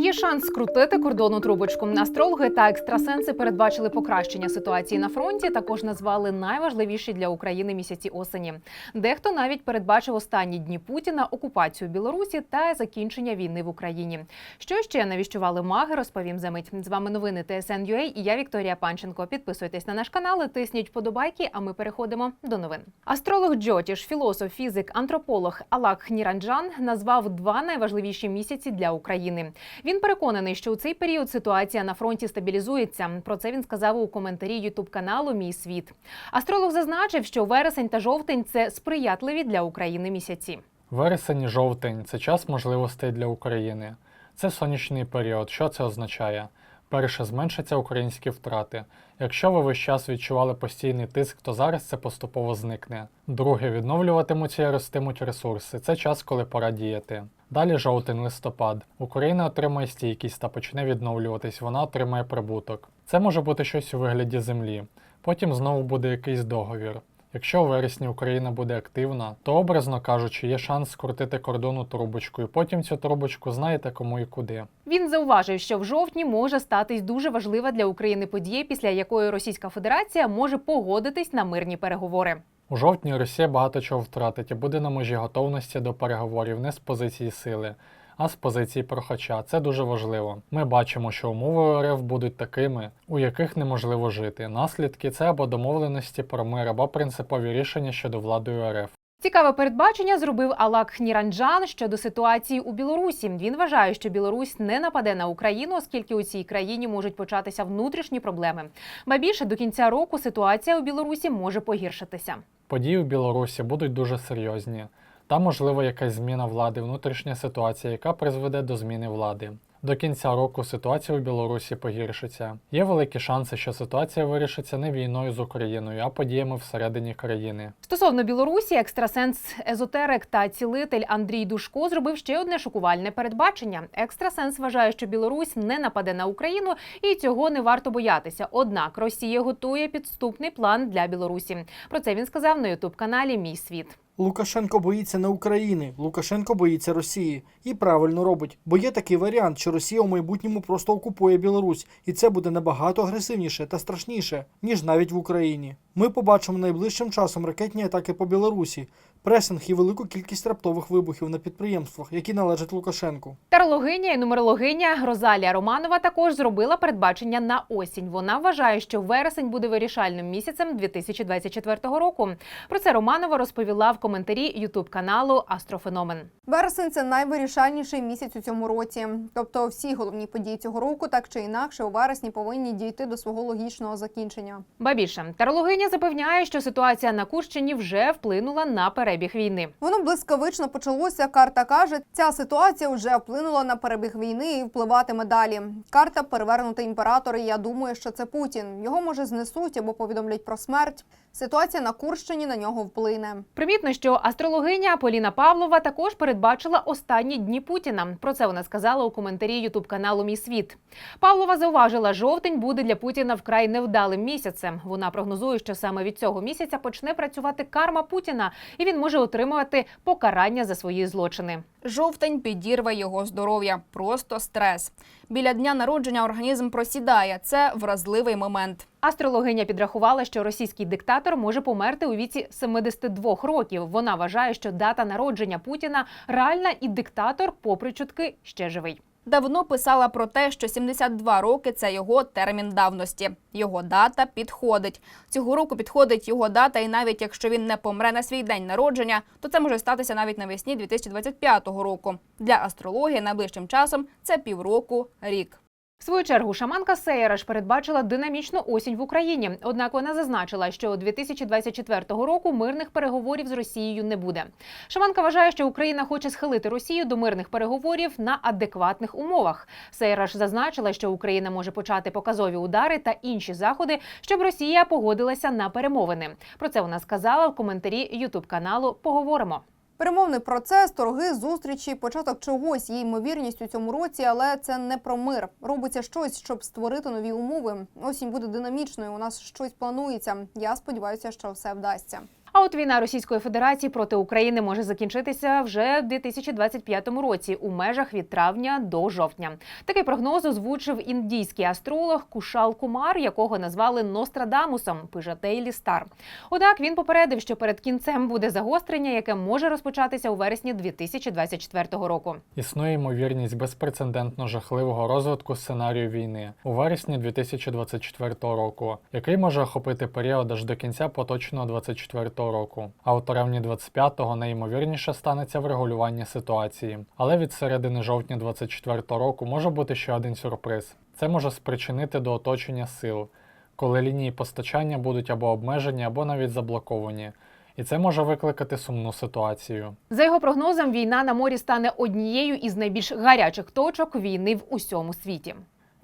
Є шанс скрутити кордонну трубочку. Астрологи та екстрасенси передбачили покращення ситуації на фронті. Також назвали найважливіші для України місяці осені. Дехто навіть передбачив останні дні Путіна, окупацію Білорусі та закінчення війни в Україні. Що ще навіщували маги? Розповім за мить. З вами новини ТСН.UA і я Вікторія Панченко. Підписуйтесь на наш канал, тисніть вподобайки. А ми переходимо до новин. Астролог Джотіш, філософ, фізик, антрополог Алак Хніранджан назвав два найважливіші місяці для України. Він переконаний, що у цей період ситуація на фронті стабілізується. Про це він сказав у коментарі Ютуб каналу Мій світ. Астролог зазначив, що вересень та жовтень це сприятливі для України місяці. Вересень і жовтень це час можливостей для України. Це сонячний період. Що це означає? Перше, зменшаться українські втрати. Якщо ви весь час відчували постійний тиск, то зараз це поступово зникне. Друге, відновлюватимуться і ростимуть ресурси. Це час, коли пора діяти. Далі жовтень, листопад. Україна отримає стійкість та почне відновлюватись, вона отримає прибуток. Це може бути щось у вигляді землі. Потім знову буде якийсь договір. Якщо у вересні Україна буде активна, то образно кажучи, є шанс скрутити кордону трубочкою. Потім цю трубочку знаєте кому і куди. Він зауважив, що в жовтні може статись дуже важлива для України подія, після якої Російська Федерація може погодитись на мирні переговори. У жовтні Росія багато чого втратить і буде на межі готовності до переговорів не з позиції сили, а з позиції прохача. Це дуже важливо. Ми бачимо, що умови РФ будуть такими, у яких неможливо жити. Наслідки це або домовленості про мир, або принципові рішення щодо влади РФ. Цікаве передбачення зробив Алак Хніранджан щодо ситуації у Білорусі. Він вважає, що Білорусь не нападе на Україну, оскільки у цій країні можуть початися внутрішні проблеми. Ба більше до кінця року ситуація у Білорусі може погіршитися. Події в Білорусі будуть дуже серйозні. Там можливо якась зміна влади, внутрішня ситуація, яка призведе до зміни влади. До кінця року ситуація у Білорусі погіршиться. Є великі шанси, що ситуація вирішиться не війною з Україною, а подіями всередині країни. Стосовно Білорусі, екстрасенс езотерик та цілитель Андрій Душко зробив ще одне шокувальне передбачення. Екстрасенс вважає, що Білорусь не нападе на Україну, і цього не варто боятися. Однак Росія готує підступний план для Білорусі. Про це він сказав на ютуб каналі Мій світ. Лукашенко боїться не України, Лукашенко боїться Росії. І правильно робить, бо є такий варіант, що Росія у майбутньому просто окупує Білорусь, і це буде набагато агресивніше та страшніше, ніж навіть в Україні. Ми побачимо найближчим часом ракетні атаки по Білорусі, пресинг і велику кількість раптових вибухів на підприємствах, які належать Лукашенку. Тарологиня і нумерологиня Розалія Романова також зробила передбачення на осінь. Вона вважає, що вересень буде вирішальним місяцем 2024 року. Про це Романова розповіла в коментарі ютуб каналу Астрофеномен. Вересень це найвирішальніший місяць у цьому році. Тобто всі головні події цього року, так чи інакше, у вересні повинні дійти до свого логічного закінчення. Ба більше тарологиня запевняє, що ситуація на Курщині вже вплинула на перебіг війни. Воно блискавично почалося. Карта каже, ця ситуація вже вплинула на перебіг війни і впливатиме далі. Карта перевернути імператор. і Я думаю, що це Путін. Його може знесуть або повідомлять про смерть. Ситуація на Курщині на нього вплине. Примітно, що астрологиня Поліна Павлова також передбачила останні дні Путіна. Про це вона сказала у коментарі ютуб каналу Мій світ. Павлова зауважила, жовтень буде для Путіна вкрай невдалим місяцем. Вона прогнозує, що саме від цього місяця почне працювати карма Путіна, і він може отримувати покарання за свої злочини. Жовтень підірве його здоров'я, просто стрес. Біля дня народження організм просідає. Це вразливий момент. Астрологиня підрахувала, що російський диктатор може померти у віці 72 років. Вона вважає, що дата народження Путіна реальна, і диктатор, попри чутки, ще живий. Давно писала про те, що 72 роки це його термін давності. Його дата підходить. Цього року підходить його дата, і навіть якщо він не помре на свій день народження, то це може статися навіть навесні 2025 року. Для астрології найближчим часом це півроку рік. В свою чергу шаманка Сейраш передбачила динамічну осінь в Україні. Однак вона зазначила, що 2024 року мирних переговорів з Росією не буде. Шаманка вважає, що Україна хоче схилити Росію до мирних переговорів на адекватних умовах. Сейраш зазначила, що Україна може почати показові удари та інші заходи, щоб Росія погодилася на перемовини. Про це вона сказала в коментарі Ютуб каналу. Поговоримо. Перемовний процес, торги, зустрічі, початок чогось є ймовірність у цьому році, але це не про мир. Робиться щось, щоб створити нові умови. Осінь буде динамічною. У нас щось планується. Я сподіваюся, що все вдасться. А от війна Російської Федерації проти України може закінчитися вже в 2025 році у межах від травня до жовтня. Такий прогноз озвучив індійський астролог Кушал Кумар, якого назвали Нострадамусом. Пише Daily Star. Однак він попередив, що перед кінцем буде загострення, яке може розпочатися у вересні 2024 року. Існує ймовірність безпрецедентно жахливого розвитку сценарію війни у вересні 2024 року, який може охопити період аж до кінця поточного 24 року. А у травні 25-го найімовірніше станеться врегулювання ситуації. Але від середини жовтня 24 року може бути ще один сюрприз. Це може спричинити до оточення сил, коли лінії постачання будуть або обмежені, або навіть заблоковані. І це може викликати сумну ситуацію. За його прогнозом, війна на морі стане однією із найбільш гарячих точок війни в усьому світі.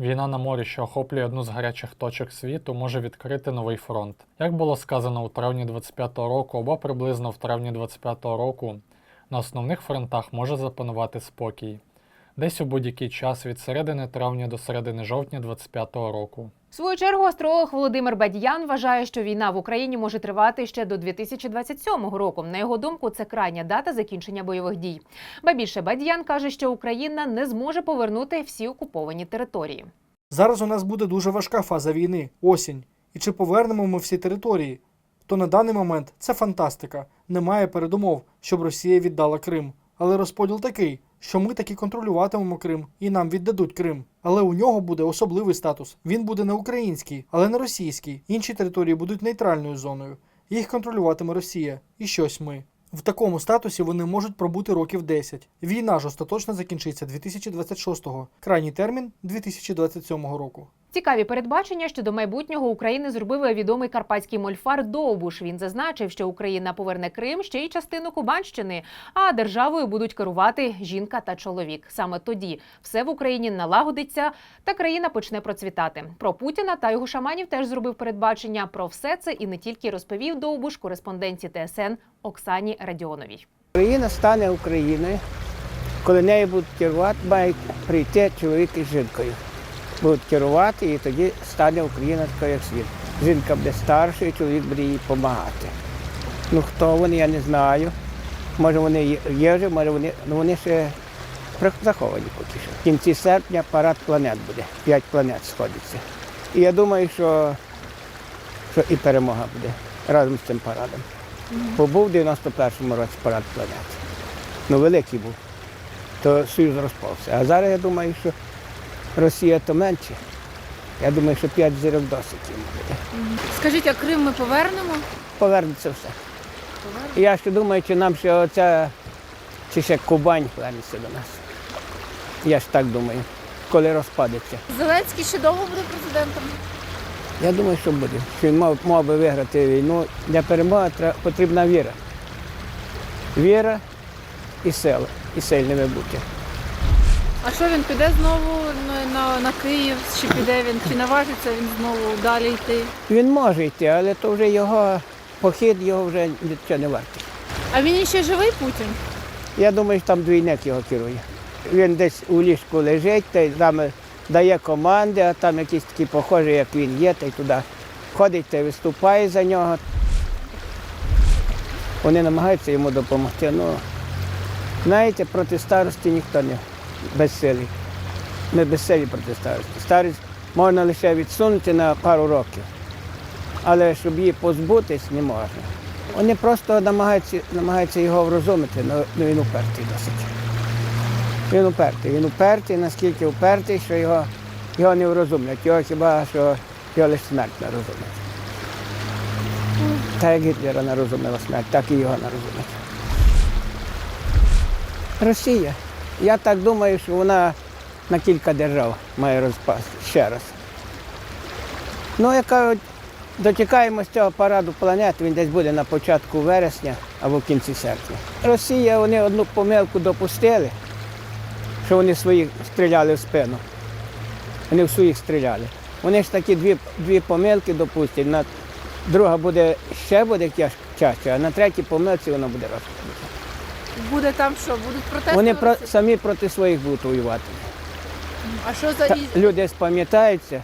Війна на морі, що охоплює одну з гарячих точок світу, може відкрити новий фронт. Як було сказано у травні 25-го року або приблизно в травні 25-го року, на основних фронтах може запанувати спокій. Десь у будь-який час від середини травня до середини жовтня 25-го року. В свою чергу астролог Володимир Бадьян вважає, що війна в Україні може тривати ще до 2027 року. На його думку, це крайня дата закінчення бойових дій. Ба більше Бадьян каже, що Україна не зможе повернути всі окуповані території. Зараз у нас буде дуже важка фаза війни осінь. І чи повернемо ми всі території? То на даний момент це фантастика. Немає передумов, щоб Росія віддала Крим. Але розподіл такий, що ми таки контролюватимемо Крим і нам віддадуть Крим. Але у нього буде особливий статус. Він буде не український, але не російський. Інші території будуть нейтральною зоною. Їх контролюватиме Росія і щось ми. В такому статусі вони можуть пробути років 10. Війна ж остаточно закінчиться 2026-го. Крайній термін 2027 року. Цікаві передбачення щодо майбутнього України зробив відомий карпатський мольфар Довбуш. Він зазначив, що Україна поверне Крим ще й частину Кубанщини, а державою будуть керувати жінка та чоловік. Саме тоді все в Україні налагодиться та країна почне процвітати. Про Путіна та його шаманів теж зробив передбачення. Про все це і не тільки розповів Довбуш кореспонденті ТСН Оксані Радіоновій. Україна стане Україною, коли нею будуть керувати, мають прийти чоловік із жінкою. Будуть керувати, і тоді стане Україна така, як світ. Жінка буде старшою, чоловік буде їй допомагати. Ну хто вони, я не знаю. Може вони є- є вже, може вони, ну вони ще заховані поки що. В кінці серпня парад планет буде. П'ять планет сходиться. І я думаю, що, що і перемога буде разом з цим парадом. Бо був в 91-му році парад планет. Ну, великий був. То Союз розпався. А зараз я думаю, що Росія то менше. Я думаю, що 5 зірок досить їм буде. Скажіть, а Крим ми повернемо? Повернеться все. І я ще думаю, чи нам ще оця, чи ще Кубань повернеться до нас. Я ж так думаю, коли розпадеться. Зеленський ще довго буде президентом? Я думаю, що буде. Що він мав, мав би виграти війну. Для перемоги потрібна віра. Віра і сила, і сильними бути. А що він піде знову на, на, Київ? Чи піде він? Чи наважиться він знову далі йти? Він може йти, але то вже його похід його вже нічого не вартий. А він ще живий Путін? Я думаю, що там двійник його керує. Він десь у ліжку лежить, та там дає команди, а там якісь такі похожі, як він є, та й туди ходить та й виступає за нього. Вони намагаються йому допомогти. Ну, знаєте, проти старості ніхто не безсилий. Ми безсилі проти старості. Старість можна лише відсунути на пару років, але щоб її позбутись, не можна. Вони просто намагаються, намагаються його врозумити, але він упертий досить. Він упертий. Він упертий, наскільки упертий, що його, його не врозумлять. Його хіба що його лише смерть не розумить. Так як Гітлера не розуміла смерть, так і його не розумить. Росія. Я так думаю, що вона на кілька держав має розпасти ще раз. Ну, яка Дочекаємось цього параду планет, він десь буде на початку вересня або в кінці серпня. Росія вони одну помилку допустили, що вони своїх стріляли в спину. Вони в своїх стріляли. Вони ж такі дві, дві помилки допустять. На друга буде ще буде тяжче, а на третій помилці воно буде розповідати. Буде там що? Будуть протести? Вони про, самі проти своїх будуть воювати. А що за Та, люди спам'ятаються,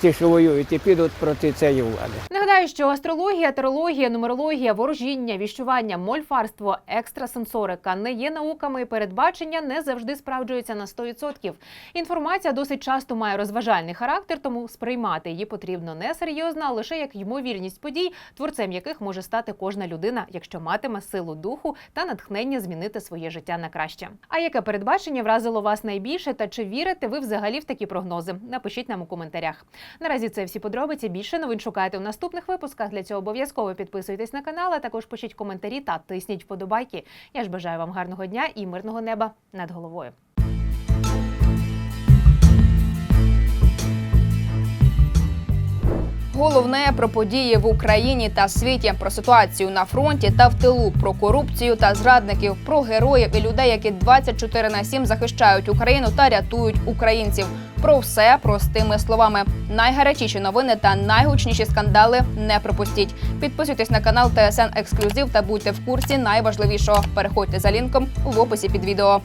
ті, що воюють, і підуть проти цієї влади. Нагадаю, що астрологія, тарологія, нумерологія, ворожіння, віщування, мольфарство, екстрасенсорика не є науками і передбачення не завжди справджуються на 100%. Інформація досить часто має розважальний характер, тому сприймати її потрібно не серйозно, а лише як ймовірність подій, творцем яких може стати кожна людина, якщо матиме силу духу та натхнення змінити своє життя на краще. А яке передбачення вразило вас найбільше та чи вірите ви взагалі в такі прогнози? Напишіть нам у коментарях. Наразі це всі подробиці. Більше новин шукайте у наступних випусках. Для цього обов'язково підписуйтесь на канал, а також пишіть коментарі та тисніть вподобайки. Я ж бажаю вам гарного дня і мирного неба над головою. Головне про події в Україні та світі, про ситуацію на фронті та в тилу, про корупцію та зрадників, про героїв і людей, які 24 на 7 захищають Україну та рятують українців. Про все простими словами. Найгарячіші новини та найгучніші скандали не пропустіть. Підписуйтесь на канал ТСН Ексклюзив та будьте в курсі найважливішого. Переходьте за лінком в описі під відео.